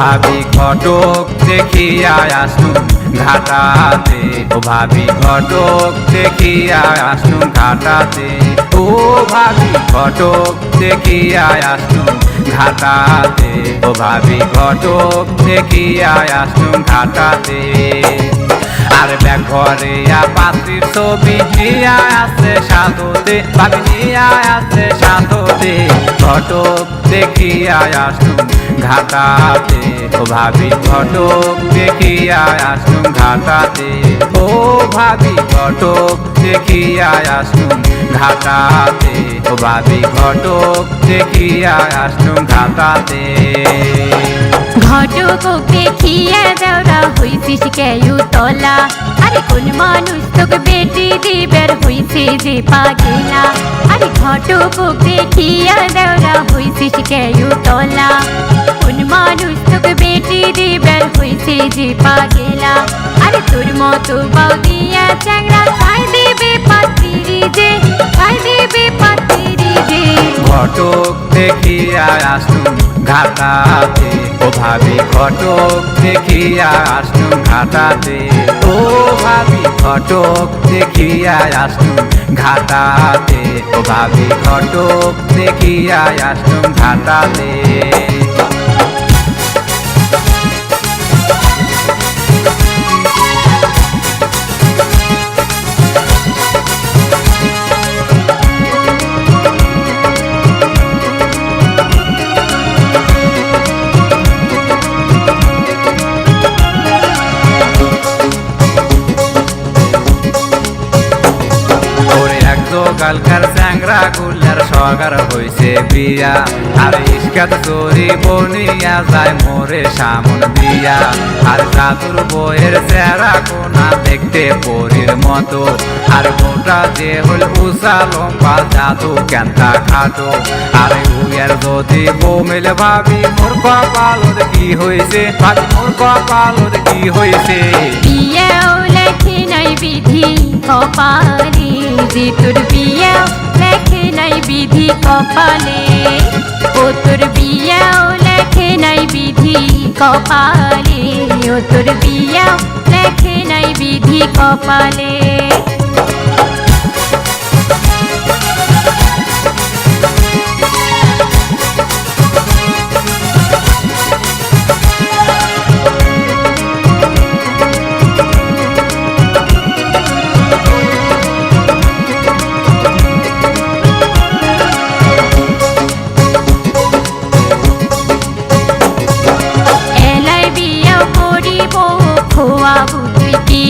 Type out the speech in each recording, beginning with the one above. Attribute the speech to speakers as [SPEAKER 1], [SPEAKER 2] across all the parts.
[SPEAKER 1] ভাবি ঘটক দেখিয়া আসনু। ঘাটাতে, ও ভাবি ঘটক দেখিয়া আসনু। ঘাটাতে, ও ভাবি ঘটক দেখিয়া আসনু। ঘাটাতে, ও ভাবি ঘটক দেখিয়া আসনু। ঘাটাতে, আর ব্যাগ ঘরে পাত্রীর ছবি নিয়া আছে সাধুতে ভাবি নিয়া আছে সাধুতে। ঘটক দেখিয়া আসনু। ঘাটাতে ভাবি ঘটক দেখিয়া আসুন ঘাটাতে ও ভাবি ঘটক দেখিয়া আসুন ঘাটাতে ও ভাবি ঘটক দেখিয়া আসুন ঘাটাতে
[SPEAKER 2] ঘটক দেখিয়া কেউ তলা আরে কোন মানুষ তোকে বেটি দিবের হইছে যে পাগেলা। আরে ঘটক দেখিয়া দেওরা হইছিস কেউ তলা কোন মানুষ তোকে বেটি দিবের হইছে যে পাগেলা। আরে তোর মতো বাউ দিয়া চ্যাংরা খাই দিবে পাতিরি যে খাই দিবে পাতিরি যে
[SPEAKER 1] ঘটক দেখিয়া আসনু ঘাটাতে ভাবি ঘটক দেখিয়া আসনু ঘাটাতে। ও ভাবি ঘটক দেখিয়া আসনু ঘাটাতে। ও ভাবি ঘটক দেখিয়া আসনু ঘাটাতে। এক কালকার চ্যাংরা গুলার সগার হইছে বিয়া। আর ইস্কাত চোরি বনিয়া যায় মোরে সামন দিয়া। আর জাদুর বইয়ের চেহারা কোনা দেখতে পরীর মতো। আর মোটা যে হল উষা লম্বা জাদু কেনটা খাটো। আর উয়ার যদি বমিল ভাবি, মোর কপালত কি হইছে? ভাবি মোর কপালত কি হইছে?
[SPEAKER 2] বিয়াও লেখে নাই বিধি, কপালে যে তোর বিয়াও লেখে নাই বিধি কপালে। ও তোর বিয়াও লেখে নাই বিধি কপালে। ও তোর বিয়াও লেখে নাই বিধি কপালে। খোয়াবু তুই কি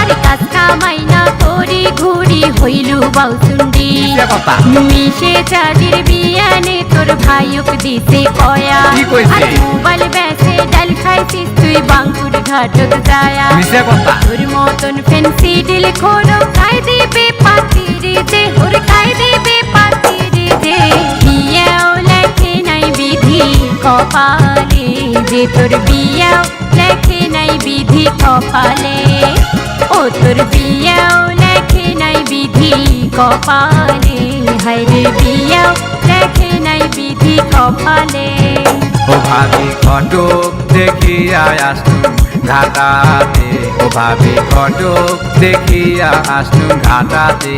[SPEAKER 2] আরে কাজ কামাইনা করি ঘুরি হইলু বাউসুন্ডি। মিশে চাঁদের বিয়ানে তোর ভাইয়ক দিতে কয়া? আরে মোবাইল বেসে ডাল খাইছিস তুই বাঙ্কুর ঘাটত যায়া। তোর মতন ফেন্সি ডিল খোলো খাই দিবে পাতিরি যে ওর খাই দিবে পাতিরি যে। বিয়াও লেখে নাই বিধি কপালে যে তোর বিয়াও নাই বিধি কপালে ও তোর বিয়াও লেখে নাই বিধি কপালে হায়রে বিয়াও লেখে নাই বিধি কপালে
[SPEAKER 1] ও ভাবি ঘটক দেখিয়া আসনু ঘাটাতে ও ভাবি ঘটক দেখিয়া আসনু ঘাটাতে